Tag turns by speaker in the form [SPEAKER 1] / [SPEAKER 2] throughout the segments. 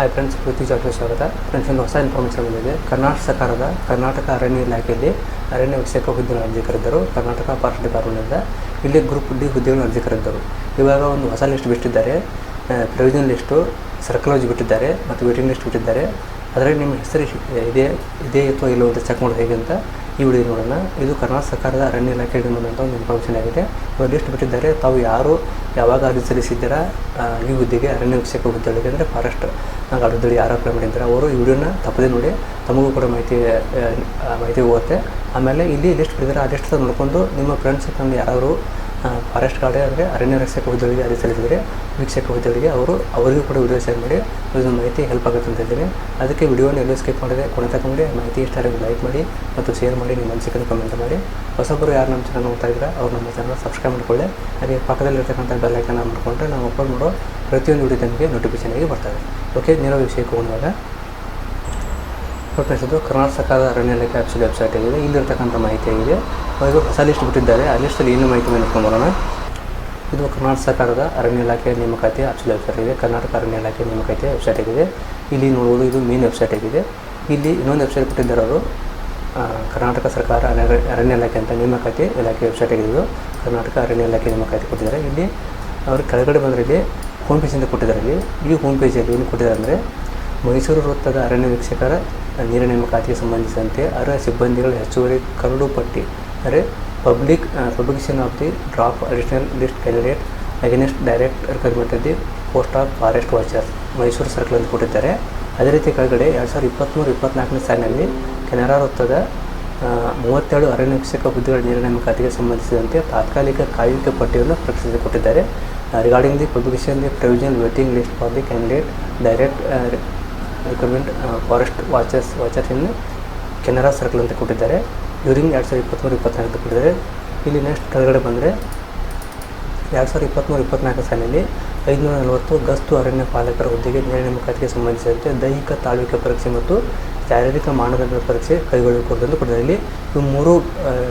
[SPEAKER 1] Hi friends ಪ್ರೀತಿ ಜಾಬ್ಗೆ ಸ್ವಾಗತ friends ಒಂದು ಹೊಸ ಇನ್ಫಾರ್ಮೇಷನ್ ಬಂದಿದೆ. ಕರ್ನಾಟಕ ಸರ್ಕಾರದ ಕರ್ನಾಟಕ ಅರಣ್ಯ ಇಲಾಖೆಯಲ್ಲಿ ಅರಣ್ಯ ವೀಕ್ಷಕ ಹುದ್ದೆಗಳನ್ನು ಅರ್ಜಿ ಕರೆದರು ಕರ್ನಾಟಕ ಫಾರೆಸ್ಟ್ ಡಿಪಾರ್ಟ್ಮೆಂಟಿಂದ ಇಲ್ಲಿ ಗ್ರೂಪ್ ಡಿ ಹುದ್ದೆಗಳನ್ನು ಅರ್ಜಿ ಕರೆದರು ಇವಾಗ ಒಂದು ಹೊಸ ಲಿಸ್ಟ್ ಬಿಟ್ಟಿದ್ದಾರೆ. ಪ್ರೊವಿಷನ್ ಲಿಸ್ಟು ಸರ್ಕಲೋಜ್ ಬಿಟ್ಟಿದ್ದಾರೆ ಮತ್ತು ವೇಟಿಂಗ್ ಲಿಸ್ಟ್ ಬಿಟ್ಟಿದ್ದಾರೆ. ಅದರಲ್ಲಿ ನಿಮ್ಮ ಹೆಸರು ಇದೇ, ಇದೆ ಅಥವಾ ಇಲ್ಲೋ ಅಂತ ಚೆಕ್ ಮಾಡೋದು ಹೇಗೆ ಅಂತ ಈ ವಿಡಿಯೋ ನೋಡೋಣ. ಇದು ಕರ್ನಾಟಕ ಸರ್ಕಾರದ ಅರಣ್ಯ ಇಲಾಖೆಯಿಂದ ಬಂದಂಥ ಒಂದು ಇನ್ಫಾರ್ಮೇಷನ್ ಆಗಿದೆ. ಇವರು ಲಿಸ್ಟ್ ಬಿಟ್ಟಿದ್ದಾರೆ. ತಾವು ಯಾರು, ಯಾವಾಗ ಅರ್ಜಿ ಸಲ್ಲಿಸಿದ್ದೀರಾ ಈ ಹುದ್ದೆಗೆ ಅರಣ್ಯ ವೀಕ್ಷಕ ಹುದ್ದೆಗಳಿಗೆ ಅಂದರೆ ಫಾರೆಸ್ಟ್ ಹುದ್ದೆಗೆ ಯಾರು ಅಪ್ಲೈ ಮಾಡಿದ್ದಾರೆ, ಅವರು ಈ ವಿಡಿಯೋನ ತಪ್ಪದೇ ನೋಡಿ, ತಮಗೂ ಕೂಡ ಮಾಹಿತಿ ಮಾಹಿತಿ ಹೋಗುತ್ತೆ. ಆಮೇಲೆ ಇಲ್ಲಿ ಲಿಸ್ಟ್ ಬಿಟ್ಟಿದ್ದಾರೆ. ಆ ಲಿಸ್ಟ್ ನೋಡ್ಕೊಂಡು ನಿಮ್ಮ ಫ್ರೆಂಡ್ಸ್ ತಂದು ಯಾರು ಫಾರೆಸ್ಟ್ ಗಾರ್ಡ್ ಅಂದರೆ ಅರಣ್ಯ ರಕ್ಷಕ ಹುದ್ದೆಗಳಿಗೆ ಅರ್ಜಿ ಸಲ್ಲಿಸಿದರೆ ವೀಕ್ಷಕ ಹುದ್ದೆಗಳಿಗೆ ಅವರು ಅವರಿಗೂ ಕೂಡ ವಿಡಿಯೋ ಶೇರ್ ಮಾಡಿ ಇದೊಂದು ಮಾಹಿತಿ ಹೆಲ್ಪ್ ಆಗುತ್ತೆ ಅಂತ ಇದ್ದೀನಿ ಅದಕ್ಕೆ ವಿಡಿಯೋನ ಎಲ್ಲೂ ಸ್ಕಿಪ್ ಮಾಡಿದೆ ಕೊನೆ ತಗೊಂಡು ಮಾಹಿತಿ ಇಷ್ಟ ಆಗಿ ಲೈಕ್ ಮಾಡಿ ಮತ್ತು ಶೇರ್ ಮಾಡಿ, ನಿಮ್ಮ ಅನಿಸಿಕೆ ಕಮೆಂಟ್ ಮಾಡಿ. ಹೊಸೊಬ್ಬರು ಯಾರು ನಮ್ಮ ಚಾನಲ್ ನೋಡ್ತಾ ಇದ್ದಾರೆ, ಅವ್ರು ನಮ್ಮ ಚಾನಲ್ ಸಬ್ಸ್ಕ್ರೈಬ್ ಮಾಡಿಕೊಳ್ಳಿ. ಹಾಗೆ ಪಕ್ಕದಲ್ಲಿರ್ತಕ್ಕಂಥ ಬೆಲ್ ಐಕನ್ನ ಮಾಡಿಕೊಂಡ್ರೆ ನಾವು ಅಪ್ಲೋಡ್ ಮಾಡೋ ಪ್ರತಿಯೊಂದು ವಿಡಿಯೋ ನಿಮಗೆ ನೋಟಿಫಿಕೇಶನ್ ಆಗಿ ಬರ್ತದೆ ಓಕೆ ನೇರ ವಿಷಯಕ್ಕೆ ಹೋಗುವಾಗ ಇದು ಕರ್ನಾಟಕ ಅರಣ್ಯ ಇಲಾಖೆ ಆಫೀಸಲ್ಲಿ ವೆಬ್ಸೈಟ್ ಆಗಿದೆ. ಇಲ್ಲಿರ್ತಕ್ಕಂಥ ಮಾಹಿತಿ ಆಗಿದೆ. ಅವರಿಗೂ ಹೊಸ ಲಿಸ್ಟ್ ಬಿಟ್ಟಿದ್ದಾರೆ. ಆ ಲಿಸ್ಟಲ್ಲಿ ಏನು ಮಾಹಿತಿ ನೋಡ್ಕೊಂಬರೋಣ ಇದು ಕರ್ನಾಟಕ ಸರ್ಕಾರದ ಅರಣ್ಯ ಇಲಾಖೆ ನೇಮಕಾತಿ ಆಫೀಸಲ್ ವೆಬ್ಸೈಟ್ ಇದೆ ಕರ್ನಾಟಕ ಅರಣ್ಯ ಇಲಾಖೆ ನೇಮಕಾತಿ ವೆಬ್ಸೈಟ್ ಆಗಿದೆ. ಇಲ್ಲಿ ನೋಡುವುದು ಇದು ಮೇನ್ ವೆಬ್ಸೈಟ್ ಆಗಿದೆ. ಇಲ್ಲಿ ಇನ್ನೊಂದು ವೆಬ್ಸೈಟ್ ಕೊಟ್ಟಿದ್ದಾರೆ ಅವರು. ಕರ್ನಾಟಕ ಸರ್ಕಾರ ಅರಣ್ಯ ಅರಣ್ಯ ಇಲಾಖೆ ಅಂತ ನೇಮಕಾತಿ ಇಲಾಖೆ ವೆಬ್ಸೈಟ್ ಆಗಿದೆ ಇದು. ಕರ್ನಾಟಕ ಅರಣ್ಯ ಇಲಾಖೆ ನೇಮಕಾತಿ ಕೊಟ್ಟಿದ್ದಾರೆ. ಇಲ್ಲಿ ಅವರು ಕೆಳಗಡೆ ಬಂದರೆ ಇಲ್ಲಿ ಹೋಮ್ ಪೇಜಿಂದ ಕೊಟ್ಟಿದ್ದಾರೆ. ಇಲ್ಲಿ ಈ ಹೋಮ್ ಪೇಜಲ್ಲಿ ಏನು ಕೊಟ್ಟಿದ್ದಾರೆ ಅಂದರೆ ಮೈಸೂರು ವೃತ್ತದ ಅರಣ್ಯ ವೀಕ್ಷಕರ ನೀರ ನೇಮಕಾತಿಗೆ ಸಂಬಂಧಿಸಿದಂತೆ ಅರ್ಹ ಸಿಬ್ಬಂದಿಗಳ ಹೆಚ್ಚುವರಿ ಕರಡು ಪಟ್ಟಿ, ಅಂದರೆ public publication of the drop additional list candidate against direct recommend post of forest watcher Mysuru circle ಅಂತ ಕೊಟ್ಟಿದ್ದಾರೆ. ಅದೇ ರೀತಿ ಕೆಳಗಡೆ ಎರಡು ಸಾವಿರದ ಇಪ್ಪತ್ತ್ಮೂರು ಇಪ್ಪತ್ತ್ನಾಲ್ಕನೇ ಸಾಲಿನಲ್ಲಿ ಕೆನರಾ ವೃತ್ತದ ಮೂವತ್ತೇಳು ಅರಣ್ಯ ವೀಕ್ಷಕ ಹುದ್ದೆಗಳ ನೀರ ನೇಮಕಾತಿಗೆ ಸಂಬಂಧಿಸಿದಂತೆ ತಾತ್ಕಾಲಿಕ ಕಾಯುವಿಕೆ ಪಟ್ಟಿಯನ್ನು ಪ್ರಕಟಿಸಿ ಕೊಟ್ಟಿದ್ದಾರೆ. Regarding the publication the provision waiting list for the candidate direct recommend forest watchers watcher in Canara circle ಅಂತ ಕೊಟ್ಟಿದ್ದಾರೆ. ಡ್ಯೂರಿಂಗ್ ಎರಡು ಸಾವಿರದ ಇಪ್ಪತ್ತ್ಮೂರು ಇಪ್ಪತ್ನಾಲ್ಕು ಅಂತ ಕೊಟ್ಟಿದ್ದಾರೆ. ಇಲ್ಲಿ ನೆಕ್ಸ್ಟ್ ಕೆಳಗಡೆ ಬಂದರೆ ಎರಡು ಸಾವಿರದ ಇಪ್ಪತ್ತ್ಮೂರು ಇಪ್ಪತ್ನಾಲ್ಕು ಸಾಲಿನಲ್ಲಿ ಐದುನೂರ ನಲವತ್ತು ಗಸ್ತು ಅರಣ್ಯ ಪಾಲಕರ ಹುದ್ದೆಗೆ ನೇರ ನೇಮಕಾತಿಗೆ ಸಂಬಂಧಿಸಿದಂತೆ ದೈಹಿಕ ತಾಳ್ವಿಕೆ ಪರೀಕ್ಷೆ ಮತ್ತು ಶಾರೀರಿಕ ಮಾನದಂಡ ಪರೀಕ್ಷೆ ಕೈಗೊಳ್ಳಬೇಕು ಅಂತ ಕೊಟ್ಟಿದ್ದಾರೆ. ಇಲ್ಲಿ ಇವು ಮೂರು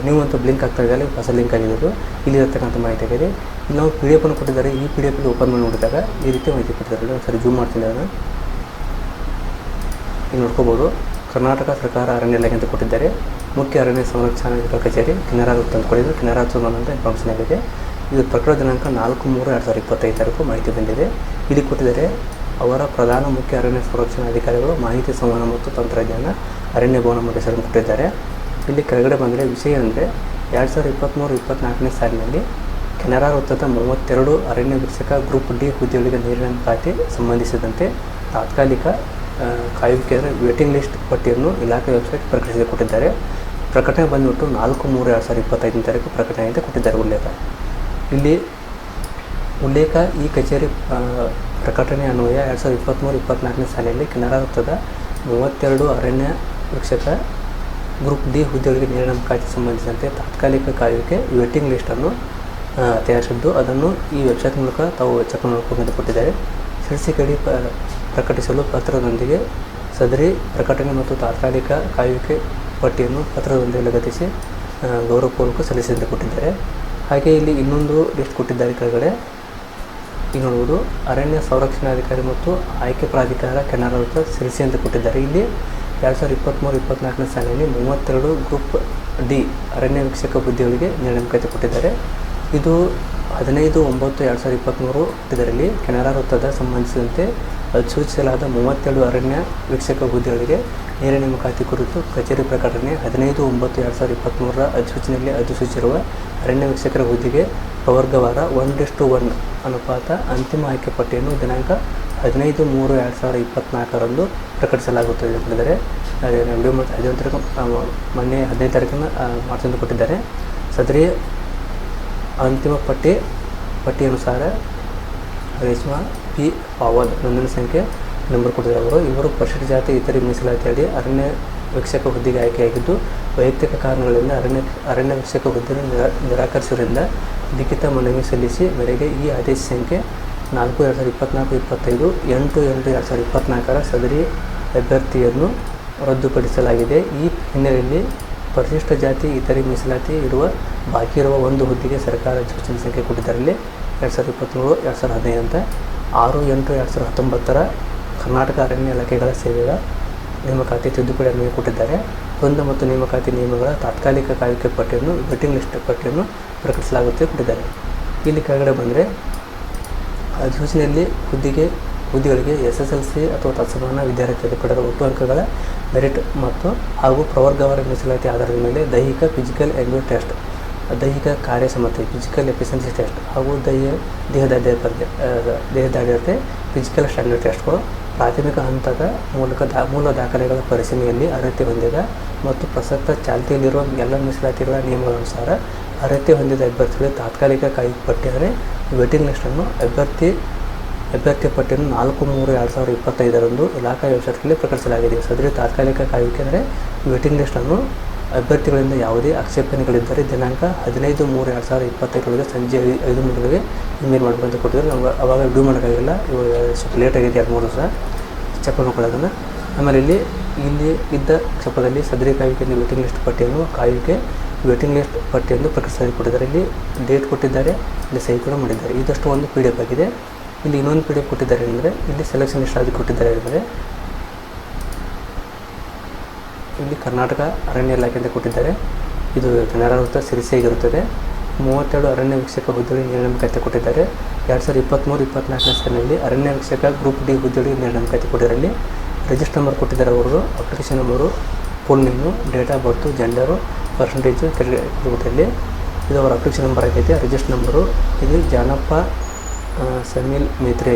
[SPEAKER 1] ನೀವು ಅಂತ ಬ್ಲಿಂಕ್ ಆಗ್ತಾ ಇದೆ ಅಲ್ಲಿ, ಹೊಸ ಲಿಂಕ್ ಆಗಿರೋದು. ಇಲ್ಲಿ ಇರತಕ್ಕಂಥ ಮಾಹಿತಿ ಆಗಿದೆ. ಇಲ್ಲಿ ನಾವು ಪಿ ಡಿ ಎಫನ್ನು ಕೊಟ್ಟಿದ್ದಾರೆ. ಈ ಪಿ ಡಿ ಎಫ್ ಓಪನ್ ಮಾಡಿ ನೋಡಿದಾಗ ಈ ರೀತಿ ಮಾಹಿತಿ ಕೊಟ್ಟಿದ್ದಾರೆ. ಒಂದ್ಸರಿ ಜೂಮ್ ಮಾಡ್ತೀನಿ ಅದನ್ನು. ಇಲ್ಲಿ ನೋಡ್ಕೋಬೋದು. ಕರ್ನಾಟಕ ಸರ್ಕಾರ ಅರಣ್ಯ ಇಲಾಖೆ ಅಂತ ಕೊಟ್ಟಿದ್ದಾರೆ. ಮುಖ್ಯ ಅರಣ್ಯ ಸಂರಕ್ಷಣಾ ಕಚೇರಿ ಕೆನರಾ ವೃತ್ತ ಅಂತ ಕೊಟ್ಟಿದ್ದು ಕೆನರಾ ಚೋಮನ್ ಅಂತ ಇನ್ಫಾರ್ಮೇಷನ್ ಆಗಿದೆ ಇದು ಪ್ರಕಟ ದಿನಾಂಕ ನಾಲ್ಕು ಮೂರು ಎರಡು ಸಾವಿರದ ಇಪ್ಪತ್ತೈದು ತಾರೀಕು ಮಾಹಿತಿ ಬಂದಿದೆ. ಇಲ್ಲಿ ಕೊಟ್ಟಿದ್ದಾರೆ, ಅವರ ಪ್ರಧಾನ ಮುಖ್ಯ ಅರಣ್ಯ ಸಂರಕ್ಷಣಾಧಿಕಾರಿಗಳು ಮಾಹಿತಿ ಸಂವಹನ ಮತ್ತು ತಂತ್ರಜ್ಞಾನ ಅರಣ್ಯ ಭವನ ಮತ್ತು ಹೆಸರನ್ನು ಕೊಟ್ಟಿದ್ದಾರೆ. ಇಲ್ಲಿ ಕೆಳಗಡೆ ಬಂದರೆ ವಿಷಯ ಅಂದರೆ ಎರಡು ಸಾವಿರದ ಇಪ್ಪತ್ತ್ಮೂರು ಇಪ್ಪತ್ತ್ನಾಲ್ಕನೇ ಸಾಲಿನಲ್ಲಿ ಕೆನರಾ ವೃತ್ತದ ಮೂವತ್ತೆರಡು ಅರಣ್ಯ ವೀಕ್ಷಕ ಗ್ರೂಪ್ ಡಿ ಹುದ್ದೆಗಳಿಗೆ ನೀರಿನ ಖಾತೆ ಸಂಬಂಧಿಸಿದಂತೆ ತಾತ್ಕಾಲಿಕ ಕಾಯುವಿಕೆ ವೇಟಿಂಗ್ ಲಿಸ್ಟ್ ಪಟ್ಟಿಯನ್ನು ಇಲಾಖೆ ವೆಬ್ಸೈಟ್ ಪ್ರಕಟಿಸಿ ಕೊಟ್ಟಿದ್ದಾರೆ. ಪ್ರಕಟಣೆ ಬಂದುಬಿಟ್ಟು ನಾಲ್ಕು, ಮೂರು, ಎರಡು ಸಾವಿರದ ಇಪ್ಪತ್ತೈದನೇ ತಾರೀಕು ಪ್ರಕಟಣೆ ಅಂತ ಕೊಟ್ಟಿದ್ದಾರೆ ಉಲ್ಲೇಖ. ಇಲ್ಲಿ ಉಲ್ಲೇಖ ಈ ಕಚೇರಿ ಪ್ರಕಟಣೆ ಅನ್ವಯ ಎರಡು ಸಾವಿರದ ಇಪ್ಪತ್ತ್ಮೂರು ಇಪ್ಪತ್ತ್ನಾಲ್ಕನೇ ಸಾಲಿನಲ್ಲಿ ಕೆನರಾ ವೃತ್ತದ ಮೂವತ್ತೆರಡು ಅರಣ್ಯ ವೀಕ್ಷಕ ಗ್ರೂಪ್ ಡಿ ಹುದ್ದೆಗಳಿಗೆ ನೇರ ಖಾತೆ ಸಂಬಂಧಿಸಿದಂತೆ ತಾತ್ಕಾಲಿಕ ಕಾಯುವಿಕೆ ವೇಟಿಂಗ್ ಲಿಸ್ಟನ್ನು ತಯಾರಿಸಿದ್ದು. ಅದನ್ನು ಈ ವೆಬ್ಸೈಟ್ ಮೂಲಕ ತಾವು ಚೆಕ್ ಮಾಡಿಕೊಂಡು ಕೊಟ್ಟಿದ್ದಾರೆ. ಶಿರಸಿಕಡಿ ಪ ಪ್ರಕಟಿಸಲು ಪತ್ರದೊಂದಿಗೆ ಸದರಿ, ಪ್ರಕಟಣೆ ಮತ್ತು ತಾತ್ಕಾಲಿಕ ಕಾಯುವಿಕೆ ಪಟ್ಟಿಯನ್ನು ಪತ್ರದೊಂದಿಗೆ ಲಗತ್ತಿಸಿ ಗೌರವಪೂರ್ವಕ ಸಲ್ಲಿಸಿದಂತೆ ಕೊಟ್ಟಿದ್ದಾರೆ. ಹಾಗೆ ಇಲ್ಲಿ ಇನ್ನೊಂದು ಲಿಸ್ಟ್ ಕೊಟ್ಟಿದ್ದಾರೆ ಕೆಳಗಡೆ. ಈಗ ನೋಡುವುದು ಅರಣ್ಯ ಸಂರಕ್ಷಣಾಧಿಕಾರಿ ಮತ್ತು ಆಯ್ಕೆ ಪ್ರಾಧಿಕಾರ ಕೆನರಾ ವೃತ್ತ ಸಿರಿಸಿ ಅಂತ ಕೊಟ್ಟಿದ್ದಾರೆ. ಇಲ್ಲಿ ಎರಡು ಸಾವಿರದ ಇಪ್ಪತ್ತ್ಮೂರು ಇಪ್ಪತ್ತ್ನಾಲ್ಕನೇ ಸಾಲಿನಲ್ಲಿ ಮೂವತ್ತೆರಡು ಗ್ರೂಪ್ ಡಿ ಅರಣ್ಯ ವೀಕ್ಷಕ ಹುದ್ದೆಗಳಿಗೆ ನೇಮಕಾತಿ ಕೊಟ್ಟಿದ್ದಾರೆ. ಇದು ಹದಿನೈದು, ಒಂಬತ್ತು, ಎರಡು ಸಾವಿರದ ಇಪ್ಪತ್ತ್ಮೂರು ಇದರಲ್ಲಿ ಕೆನರಾ ವೃತ್ತದ ಸಂಬಂಧಿಸಿದಂತೆ ಅಧಿಸೂಚಿಸಲಾದ ಮೂವತ್ತೆರಡು ಅರಣ್ಯ ವೀಕ್ಷಕ ಹುದ್ದೆಗಳಿಗೆ ನೇರ ನೇಮಕಾತಿ ಕುರಿತು ಕಚೇರಿ ಪ್ರಕಟಣೆ ಹದಿನೈದು ಒಂಬತ್ತು ಎರಡು ಸಾವಿರದ ಇಪ್ಪತ್ತ್ಮೂರರ ಅಧಿಸೂಚನೆಯಲ್ಲಿ ಅಧಿಸೂಚಿಸಿರುವ ಅರಣ್ಯ ವೀಕ್ಷಕರ ಹುದ್ದೆಗೆ ಪ್ರವರ್ಗವಾರ ಒನ್ ಟು ಒನ್ ಅನುಪಾತ ಅಂತಿಮ ಆಯ್ಕೆ ಪಟ್ಟಿಯನ್ನು ದಿನಾಂಕ ಹದಿನೈದು ಮೂರು ಎರಡು ಸಾವಿರದ ಇಪ್ಪತ್ತ್ನಾಲ್ಕರಂದು ಪ್ರಕಟಿಸಲಾಗುತ್ತದೆ ಹೇಳಿದರೆ ವಿಡಿಯೋ ಮತ್ತು ಹದಿನೈದು ತಾರೀಕು ಮೊನ್ನೆ ಹದಿನೈದು ತಾರೀಕನ್ನು ಮಾಡ್ತಂದು ಕೊಟ್ಟಿದ್ದಾರೆ. ಸದರಿ ಅಂತಿಮ ಪಟ್ಟಿ ಪಟ್ಟಿ ಅನುಸಾರ ರೇಷ್ಮಾ, ಪಿ ಪಾವಲ್ ನೋಂದಣಿ ಸಂಖ್ಯೆ ನಂಬರ್ ಕೊಟ್ಟಿದ್ದಾರೆ ಅವರು. ಇವರು ಪರಿಶಿಷ್ಟ ಜಾತಿ ಇತರೆ ಮೀಸಲಾತಿ ಅಡಿ ಅರಣ್ಯ ವೀಕ್ಷಕ ಹುದ್ದೆಗೆ ಆಯ್ಕೆಯಾಗಿದ್ದು, ವೈಯಕ್ತಿಕ ಕಾರಣಗಳಿಂದ ಅರಣ್ಯ ಅರಣ್ಯ ವೀಕ್ಷಕ ಹುದ್ದೆಯನ್ನು ನಿರಾ, ನಿರಾಕರಿಸುವುದರಿಂದ ಲಿಖಿತ ಮನವಿ ಸಲ್ಲಿಸಿ ಮೇರೆಗೆ ಈ ಆದೇಶ ಸಂಖ್ಯೆ ನಾಲ್ಕು ಎರಡು ಸಾವಿರದ ಇಪ್ಪತ್ನಾಲ್ಕು ಇಪ್ಪತ್ತೈದು, ಎಂಟು ಎಂಟು ಎರಡು ಸಾವಿರದ ಇಪ್ಪತ್ನಾಲ್ಕರ ಸದರಿ ಅಭ್ಯರ್ಥಿಯನ್ನು ರದ್ದುಪಡಿಸಲಾಗಿದೆ. ಈ ಹಿನ್ನೆಲೆಯಲ್ಲಿ ಪರಿಶಿಷ್ಟ ಜಾತಿ ಇತರೆ ಮೀಸಲಾತಿ ಇರುವ, ಬಾಕಿ ಇರುವ ಒಂದು ಹುದ್ದೆಗೆ ಸರ್ಕಾರ ಸಂಖ್ಯೆ ಕೊಟ್ಟಿದ್ದಾರೆ ಇಲ್ಲಿ ಎರಡು ಸಾವಿರದ ಇಪ್ಪತ್ತ್ಮೂರು ಎರಡು ಸಾವಿರದ ಹದಿನೈದಂತೆ ಆರು ಎಂಟು ಎರಡು ಸಾವಿರದ ಹತ್ತೊಂಬತ್ತರ ಕರ್ನಾಟಕ ಅರಣ್ಯ ಇಲಾಖೆಗಳ ಸೇವೆಗಳ ನೇಮಕಾತಿ ತಿದ್ದುಪಡಿ ಅನ್ವಯ ಕೊಟ್ಟಿದ್ದಾರೆ. ಹೊಂದ ಮತ್ತು ನೇಮಕಾತಿ ನಿಯಮಗಳ ತಾತ್ಕಾಲಿಕ ಕಾಯುವಿಕೆ ಪಟ್ಟಿಯನ್ನು ವೇಟಿಂಗ್ ಲಿಸ್ಟ್ ಪಟ್ಟಿಯನ್ನು ಪ್ರಕಟಿಸಲಾಗುತ್ತೆ ಕೊಟ್ಟಿದ್ದಾರೆ. ಇಲ್ಲಿ ಕೆಳಗಡೆ ಬಂದರೆ ಅಧಿಸೂಚನೆಯಲ್ಲಿ ಹುದ್ದೆಗೆ, ಹುದ್ದೆಗಳಿಗೆ ಎಸ್ ಎಸ್ ಎಲ್ ಸಿ ಅಥವಾ ತತ್ಸಮಾನ ವಿದ್ಯಾರ್ಥಿಯಲ್ಲಿ ಪಡೆದ ಒಟ್ಟು ಅಂಕಗಳ ಮೆರಿಟ್ ಮತ್ತು ಹಾಗೂ ಪ್ರವರ್ಗವರ ಮೀಸಲಾತಿ ಆಧಾರದ ಮೇಲೆ ದೈಹಿಕ ಫಿಸಿಕಲ್ ಆ್ಯಂಡ್ ಟೆಸ್ಟ್ ದೈಹಿಕ ಕಾರ್ಯಕ್ಷಮತೆ ಫಿಸಿಕಲ್ ಎಫಿಷಿಯನ್ಸಿ ಟೆಸ್ಟ್ ಹಾಗೂ ದೈಹ ದೇಹದಾಢ್ಯತೆ ದೇಹದಾಢ್ಯತೆ ಫಿಸಿಕಲ್ ಸ್ಟ್ಯಾಂಡರ್ಡ್ ಟೆಸ್ಟ್ಗಳು ಪ್ರಾಥಮಿಕ ಹಂತದ ಮೂಲಕ ದಾ, ಮೂಲ ದಾಖಲೆಗಳ ಪರಿಶೀಲನೆಯಲ್ಲಿ ಅರ್ಹತೆ ಹೊಂದಿದ ಮತ್ತು ಪ್ರಸಕ್ತ ಚಾಲ್ತಿಯಲ್ಲಿರುವ ಎಲ್ಲ ಮೀಸಲಾತಿಗಳ ನಿಯಮಗಳನುಸಾರ ಅರ್ಹತೆ ಹೊಂದಿದ ಅಭ್ಯರ್ಥಿಗಳಿಗೆ ತಾತ್ಕಾಲಿಕ ಕಾಯಿ ಪಟ್ಟಿಯಾದರೆ ವೇಟಿಂಗ್ ಲಿಸ್ಟನ್ನು ಅಭ್ಯರ್ಥಿ ಅಭ್ಯರ್ಥಿ ಪಟ್ಟಿಯನ್ನು ನಾಲ್ಕು ಮೂರು ಎರಡು ಸಾವಿರದ ಇಪ್ಪತ್ತೈದರಂದು ಇಲಾಖಾ ವೆಬ್ಸೈಟ್ನಲ್ಲಿ ಪ್ರಕಟಿಸಲಾಗಿದೆ. ಸದರಿ ತಾತ್ಕಾಲಿಕ ಕಾಯುವಿಕೆ ಅಂದರೆ ವೇಟಿಂಗ್ ಲಿಸ್ಟನ್ನು ಅಭ್ಯರ್ಥಿಗಳಿಂದ ಯಾವುದೇ ಆಕ್ಷೇಪಣೆಗಳಿದ್ದರೆ ದಿನಾಂಕ ಹದಿನೈದು ಮೂರು ಎರಡು ಸಾವಿರದ ಇಪ್ಪತ್ತೈದರೊಳಗೆ ಸಂಜೆ ಐದು ಮೂರರೊಳಗೆ ಇಮೇಲ್ ಮಾಡಿ ಬಂದು ಕೊಟ್ಟಿದ್ರು ನಮ್ಗೆ ಅವಾಗ ಡ್ಯೂ ಮಾಡೋಕ್ಕಾಗಿಲ್ಲ ಇವಾಗ ಸ್ವಲ್ಪ ಲೇಟ್ ಆಗಿದೆ ಎರಡು ಮೂರು ದಿವಸ. ಚೆಕ್ ಮಾಡ್ಕೊಳ್ಳೋದನ್ನು ಆಮೇಲೆ ಇಲ್ಲಿ ಇಲ್ಲಿ ಇದ್ದ ಚಪ್ಪದಲ್ಲಿ ಸದರಿ ಕಾಯುವಿಕೆ ವೇಟಿಂಗ್ ಲಿಸ್ಟ್ ಪಟ್ಟಿಯನ್ನು ಕಾಯುವಿಕೆ ವೇಟಿಂಗ್ ಲಿಸ್ಟ್ ಪಟ್ಟಿಯನ್ನು ಪ್ರಕಟಿಸಿ ಕೊಟ್ಟಿದ್ದಾರೆ. ಇಲ್ಲಿ ಡೇಟ್ ಕೊಟ್ಟಿದ್ದಾರೆ, ಇಲ್ಲಿ ಸಹಿ ಕೂಡ ಮಾಡಿದ್ದಾರೆ. ಇದಷ್ಟು ಒಂದು ಪಿ ಡಿ ಎಫ್ ಆಗಿದೆ. ಇಲ್ಲಿ ಇನ್ನೊಂದು ಪಿ ಡಿ ಎಫ್ ಕೊಟ್ಟಿದ್ದಾರೆ ಅಂದರೆ ಇಲ್ಲಿ ಸೆಲೆಕ್ಷನ್ ಲಿಸ್ಟ್ ಆಗಿ ಕೊಟ್ಟಿದ್ದಾರೆ ಅಂದರೆ ಇಲ್ಲಿ ಕರ್ನಾಟಕ ಅರಣ್ಯ ಇಲಾಖೆ ಕೊಟ್ಟಿದ್ದಾರೆ. ಇದು ಕನ್ನಡ ವೃತ್ತ ಸಿರಿಸಿಯಾಗಿರುತ್ತದೆ ಮೂವತ್ತೆರಡು ಅರಣ್ಯ ವೀಕ್ಷಕ ಹುದ್ದೆಗಳಿಗೆ ನೇಮಕಾತಿ ಕೊಟ್ಟಿದ್ದಾರೆ. ಎರಡು ಸಾವಿರದ ಇಪ್ಪತ್ತ್ಮೂರು ಇಪ್ಪತ್ನಾಲ್ಕನೇ ಸಾಲಿನಲ್ಲಿ ಅರಣ್ಯ ವೀಕ್ಷಕ ಗ್ರೂಪ್ ಡಿ ಹುದ್ದೆಗಳಿಗೆ ನೇಮಕಾತಿ ಕೊಟ್ಟಿದ್ದಾರೆ. ಇಲ್ಲಿ ರಿಜಿಸ್ಟರ್ ನಂಬರ್ ಕೊಟ್ಟಿದ್ದಾರೆ ಅವರು application number full name date of birth gender percentage ಕೆಳಗಡೆ ಇದು ಅವರ ಅಪ್ಲಿಕೇಶನ್ ನಂಬರ್ ಆಗೈತೆ ರಿಜಿಸ್ಟರ್ ನಂಬರು ಇದು Janappa Sameel Metri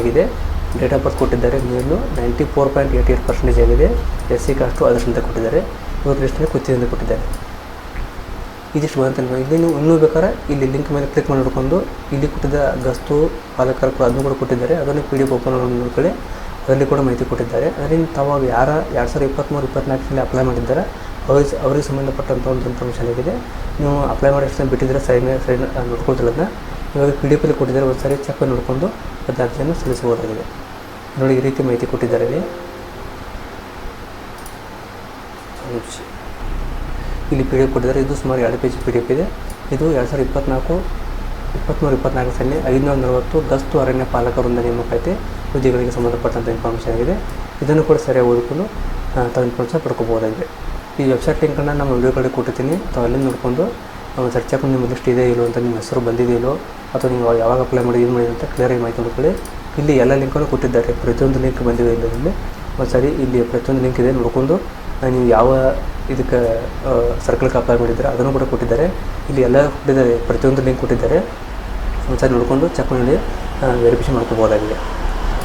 [SPEAKER 1] date of birth ಕೊಟ್ಟಿದ್ದಾರೆ. ಮೇಲು ninety four point eighty eight percentage ಆಗಿದೆ ಎಸ್ ಸಿ ಕಾಸ್ಟು ಅದರಿಂದ ಕೊಟ್ಟಿದ್ದಾರೆ. ಇವರು ಲಿಸ್ಟಲ್ಲಿ ಕುತ್ತಿಯಿಂದ ಕೊಟ್ಟಿದ್ದಾರೆ. ಇದಿಷ್ಟು ಬಂತ ಇಲ್ಲಿ ನೀವು ಇನ್ನೂ ಬೇಕಾದ್ರೆ ಇಲ್ಲಿ ಲಿಂಕ್ ಮೇಲೆ ಕ್ಲಿಕ್ ಮಾಡಿ ನೋಡ್ಕೊಂಡು ಇಲ್ಲಿ ಕೊಟ್ಟಿದ್ದ ಗಸ್ತು, ಪಾಲಕರ ಅದನ್ನು ಕೂಡ ಕೊಟ್ಟಿದ್ದಾರೆ. ಅದನ್ನು ಪಿ ಡಿ ಎಫ್ ಓಪನ್ ನೋಡ್ಕೊಳ್ಳಿ ಅದರಲ್ಲಿ ಕೂಡ ಮಾಹಿತಿ ಕೊಟ್ಟಿದ್ದಾರೆ. ಅದರಿಂದ ತಾವಾಗ ಯಾರ, ಎರಡು ಸಾವಿರದ ಇಪ್ಪತ್ತ್ಮೂರು ಇಪ್ಪತ್ನಾಲ್ಕರಲ್ಲಿ ಅಪ್ಲೈ ಮಾಡಿದ್ದಾರೆ. ಅವ್ರಿಗೆ ಅವ್ರಿಗೆ ಸಂಬಂಧಪಟ್ಟಂಥ ಒಂದು ಇನ್ಫಾರ್ಮೇಷನ್ ಆಗಿದೆ. ನೀವು ಅಪ್ಲೈ ಮಾಡಿ ಎಷ್ಟು ಬಿಟ್ಟಿದ್ರೆ ಸೈನ್ ಸೈನ್ ನೋಡ್ಕೊಳ್ತಿಲ್ಲ ಅದನ್ನ ಇವಾಗ ಪಿ ಡಿ ಎಫಲ್ಲಿ ಕೊಟ್ಟಿದ್ದಾರೆ ಒಂದು ಸಾರಿ ಚೆಕ್ ನೋಡಿಕೊಂಡು ಅದು ಅರ್ಜಿಯನ್ನು ಸಲ್ಲಿಸಬಹುದಾಗಿದೆ. ನೋಡಿ ಈ ರೀತಿ ಮಾಹಿತಿ ಕೊಟ್ಟಿದ್ದಾರೆ ಇಲ್ಲಿ. ಇಲ್ಲಿ ಪಿ ಡಿ ಎಫ್ ಕೊಟ್ಟಿದ್ದಾರೆ. ಇದು ಸುಮಾರು ಎರಡು ಪೇಜ್ ಪಿ ಡಿ ಎಫ್ ಇದೆ. ಇದು ಎರಡು ಸಾವಿರದ ಇಪ್ಪತ್ನಾಲ್ಕು ಇಪ್ಪತ್ತ್ಮೂರು ಇಪ್ಪತ್ನಾಲ್ಕು ಸಾಲಿನ ಐದುನೂರ ನಲವತ್ತು ಗಸ್ತು ಅರಣ್ಯ ಪಾಲಕರಿಂದ ನೇಮಕಾತಿ ಹುದ್ದೆಗಳಿಗೆ ಸಂಬಂಧಪಟ್ಟಂಥ ಇನ್ಫಾರ್ಮೇಷನ್ ಆಗಿದೆ. ಇದನ್ನು ಕೂಡ ಸರಿಯಾಗಿ ಓದಿಕೊಂಡು ತಾವು ಇನ್ಫಾರ್ಮೇಷನ್ ಪಡ್ಕೋಬೋದಾಗಿದೆ ಈ ವೆಬ್ಸೈಟ್ ಲಿಂಕನ್ನು ನಮ್ಮ ವಿಡಿಯೋಗಳಿಗೆ ಕೊಟ್ಟಿರ್ತೀನಿ. ತಾವು ಅಲ್ಲಿ ನೋಡಿಕೊಂಡು ಸರ್ಚ್ ಹಾಕೊಂಡು ನಿಮ್ಮ ಲಿಸ್ಟ್ ಇದೆ ಇಲ್ಲೋ ಅಂತ ನಿಮ್ಮ ಹೆಸರು ಬಂದಿದೆಯೋ ಅಥವಾ ನೀವು ಯಾವಾಗ ಅಪ್ಲೈ ಮಾಡಿ, ಏನು ಮಾಡಿದೆ ಅಂತ ಕ್ಲಿಯರಾಗಿ ಮಾಹಿತಿ ನೋಡ್ಕೊಳ್ಳಿ ಇಲ್ಲಿ ಎಲ್ಲ ಲಿಂಕನ್ನು ಕೊಟ್ಟಿದ್ದಾರೆ. ಪ್ರತಿಯೊಂದು ಲಿಂಕ್ ಬಂದಿದೆ ಇಲ್ಲ ಇಲ್ಲಿ ಒಂದು ಸರಿ ಇಲ್ಲಿ ಪ್ರತಿಯೊಂದು ಲಿಂಕ್ ಇದೆ, ನೋಡ್ಕೊಂಡು. ನೀವು ಯಾವ ಇದಕ್ಕೆ ಸರ್ಕಲ್ಗೆ ಅಪ್ಲೈ ಮಾಡಿದ್ದಾರೆ, ಅದನ್ನು ಕೂಡ ಕೊಟ್ಟಿದ್ದಾರೆ. ಇಲ್ಲಿ ಎಲ್ಲ ಕೊಟ್ಟಿದ್ದಾರೆ, ಪ್ರತಿಯೊಂದು ಲಿಂಕ್ ಕೊಟ್ಟಿದ್ದಾರೆ. ಒಂದು ಸಾರಿ ನೋಡಿಕೊಂಡು ಚೆಕ್ ಮಾಡಿ ವೆರಿಫಿಕೇಷನ್ ಮಾಡ್ಕೋಬೋದಾಗಿದೆ.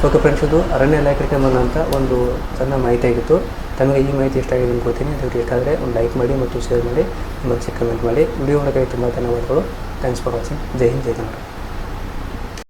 [SPEAKER 1] ಓಕೆ ಫ್ರೆಂಡ್ಸ್ ಇದು ಅರಣ್ಯ ಇಲಾಖೆಗೆ ಬಂದಂಥ ಒಂದು ಸಣ್ಣ ಮಾಹಿತಿ ಆಗಿತ್ತು. ತಮಗೆ ಈ ಮಾಹಿತಿ ಇಷ್ಟ ಆಗಿದೆ ಅನ್ಕೋತೀನಿ. ಅದಕ್ಕೆ ಇಷ್ಟ ಒಂದು ಲೈಕ್ ಮಾಡಿ ಮತ್ತು ಶೇರ್ ಮಾಡಿ ಮತ್ತು ಕಮೆಂಟ್ ಮಾಡಿ. ವಿಡಿಯೋ ನೋಡೋಕ್ಕಾಗಿ ತುಂಬ ಧನ್ಯವಾದಗಳು. Thanks for watching Jai Hind, Jai Kannada.